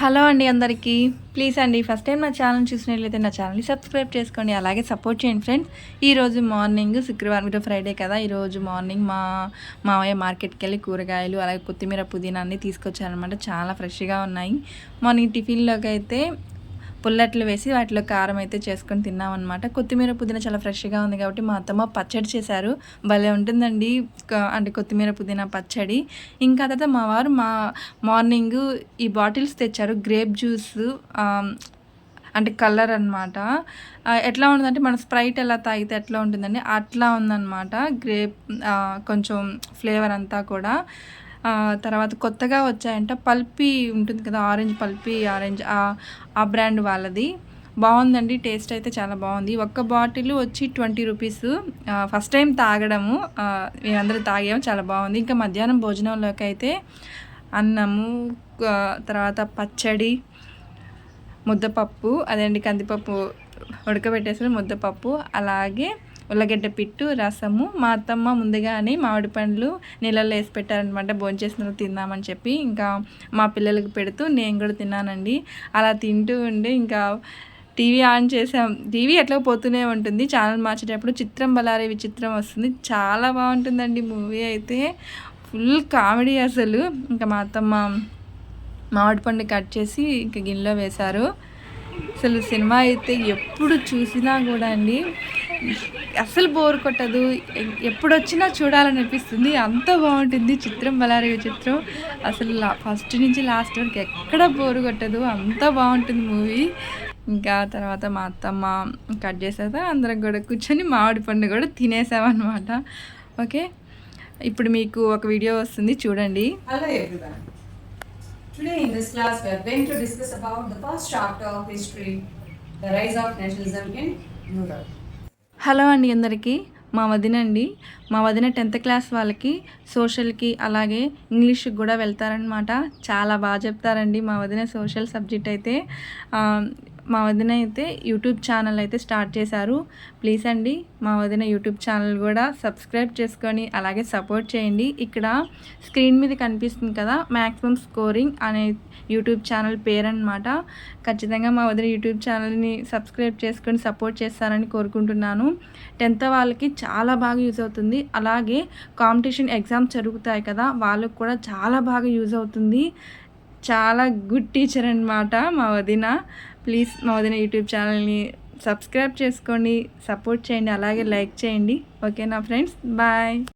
Hello అండి అందరికీ. Please అండి ఫస్ట్ టైం నా ఛానల్ చూసినట్లయితే నా ఛానల్ని సబ్స్క్రైబ్ చేసుకోండి అలాగే సపోర్ట్ చేయండి ఫ్రెండ్స్. ఈరోజు మార్నింగ్ శుక్రవారం ఈరోజు ఫ్రైడే కదా ఈరోజు మార్నింగ్ మా మావయ్య మార్కెట్కి వెళ్ళి కూరగాయలు అలాగే కొత్తిమీర పుదీనా అన్నీ తీసుకొచ్చారనమాట చాలా ఫ్రెష్గా ఉన్నాయి. మార్నింగ్ టిఫిన్లోకి అయితే పుల్లట్లు వేసి వాటిలో కారం అయితే చేసుకొని తిన్నామన్నమాట. కొత్తిమీర పుదీనా చాలా ఫ్రెష్గా ఉంది కాబట్టి మా అత్తమ్మ పచ్చడి చేశారు. భలే ఉంటుందండి. అంటే కొత్తిమీర పుదీనా పచ్చడి. ఇంకా తర్వాత మా వారు మా మార్నింగ్ ఈ బాటిల్స్ తెచ్చారు. గ్రేప్ జ్యూస్ అంటే కలర్ అనమాట ఎట్లా ఉంటుందంటే మన స్ప్రైట్ ఎలా తాగితే ఎట్లా ఉంటుందండి. అట్లా ఉందన్నమాట. గ్రేప్ కొంచెం ఫ్లేవర్ అంతా కూడా. తర్వాత కొత్తగా వచ్చాయంట పల్పీ ఉంటుంది కదా ఆరెంజ్ పల్పీ ఆరెంజ్ ఆ బ్రాండ్ వాళ్ళది. బాగుందండి టేస్ట్ అయితే చాలా బాగుంది. ఒక్క బాటిల్ వచ్చి ట్వంటీ రూపీస్. ఫస్ట్ టైం తాగడము. మేమందరూ తాగాము చాలా బాగుంది. ఇంకా మధ్యాహ్నం భోజనంలోకి అయితే అన్నము తర్వాత పచ్చడి ముద్దపప్పు అదేంటి కందిపప్పు ఉడకబెట్టేసిన ముద్దపప్పు అలాగే ఉల్లగడ్డ పిట్టు రసము మా అత్తమ్మ ముందుగానే మామిడి పండ్లు నీళ్ళల్లో వేసి పెట్టారనమాట భోంచేసిన తిందామని చెప్పి ఇంకా మా పిల్లలకు పెడుతూ నేను కూడా తిన్నానండి. అలా తింటూ ఉండి ఇంకా టీవీ ఆన్ చేసాం. టీవీ ఎట్లా పోతూనే ఉంటుంది. ఛానల్ మార్చేటప్పుడు చిత్రం బలారి విచిత్రం వస్తుంది. చాలా బాగుంటుందండి మూవీ అయితే. ఫుల్ కామెడీ అసలు. ఇంకా మా అత్తమ్మ మామిడి పండు కట్ చేసి ఇంకా గిన్నెలో వేశారు. అసలు సినిమా అయితే ఎప్పుడు చూసినా కూడా అండి అసలు బోర్ కొట్టదు. ఎప్పుడొచ్చినా చూడాలనిపిస్తుంది. చూడాలని అనిపిస్తుంది అంత బాగుంటుంది చిత్రం బలారయ్య చిత్రం. అసలు ఫస్ట్ నుంచి లాస్ట్ వరకు ఎక్కడ బోర్ కొట్టదు. అంత బాగుంటుంది మూవీ. ఇంకా తర్వాత మా అత్తమ్మ కట్ చేసాక అందరం కూడా కూర్చొని మామిడి పండు కూడా తినేసామన్నమాట. ఓకే? ఇప్పుడు మీకు ఒక వీడియో వస్తుంది. చూడండి. Today in this class we are going to discuss about the first chapter of history, the rise of nationalism in Europe. Hello అండి అందరికీ. మా వదిన అండి. మా వదిన టెన్త్ క్లాస్ వాళ్ళకి సోషల్కి అలాగే ఇంగ్లీష్కి కూడా వెళ్తారనమాట చాలా బాగా చెప్తారండి మా వదిన సోషల్ సబ్జెక్ట్ అయితే. మా వదిన అయితే యూట్యూబ్ ఛానల్ అయితే స్టార్ట్ చేశారు. ప్లీజ్ అండి మా వదిన యూట్యూబ్ ఛానల్ కూడా సబ్స్క్రైబ్ చేసుకొని అలాగే సపోర్ట్ చేయండి. ఇక్కడ స్క్రీన్ మీద కనిపిస్తుంది కదా మ్యాక్సిమం స్కోరింగ్ అనే యూట్యూబ్ ఛానల్ పేరనమాట ఖచ్చితంగా మా వదిన యూట్యూబ్ ఛానల్ని సబ్స్క్రైబ్ చేసుకొని సపోర్ట్ చేస్తారని కోరుకుంటున్నాను. టెన్త్ వాళ్ళకి చాలా బాగా యూజ్ అవుతుంది. అలాగే కాంపిటీషన్ ఎగ్జామ్స్ జరుగుతాయి కదా వాళ్ళకు కూడా చాలా బాగా యూజ్ అవుతుంది. చాలా గుడ్ టీచర్ అనమాట మా వదిన. ప్లీజ్ మా వదిన యూట్యూబ్ ఛానల్ని సబ్స్క్రైబ్ చేసుకోండి సపోర్ట్ చేయండి అలాగే లైక్ చేయండి. ఓకేనా ఫ్రెండ్స్? బాయ్.